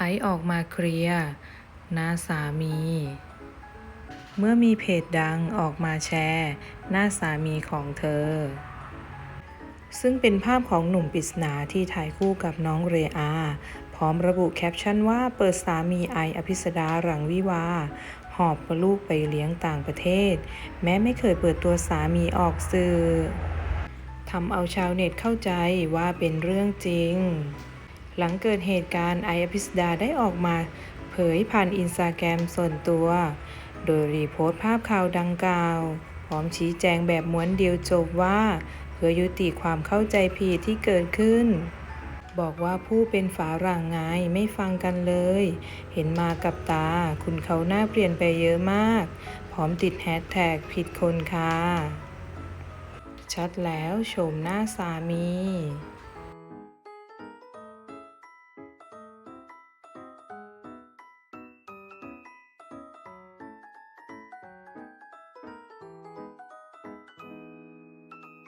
ไอซ์ออกมาเคลียร์หน้าสามี เมื่อมีเพจดังออกมาแชร์ หน้าสามีของเธอ ซึ่งเป็นภาพของหนุ่มปริศนาที่ถ่ายคู่กับน้องเรอา พร้อมระบุแคปชั่นว่าเปิดสามีไออภิสดาหลังวิวาห์หอบลูกไปเลี้ยงต่างประเทศ แม้ไม่เคยเปิดตัวสามีออกสื่อทำเอาชาวเน็ตเข้าใจว่าเป็นเรื่องจริง หลังเกิดเหตุการณ์ไออภิสดาได้ออกมา เผยผ่านอินสตาแกรมส่วนตัว โดยรีโพสต์ภาพข่าวดังกล่าว พร้อมชี้แจงแบบม้วนเดียวจบว่า เพื่อยุติความเข้าใจผิดที่เกิดขึ้น บอกว่าผู้เป็นฝาหร่างไงไม่ฟังกันเลย เห็นมากับตา คุณเขาหน้าเปลี่ยนไปเยอะมาก พร้อมติดแฮชแท็กผิดคนค่ะชัดแล้วโฉมหน้าสามี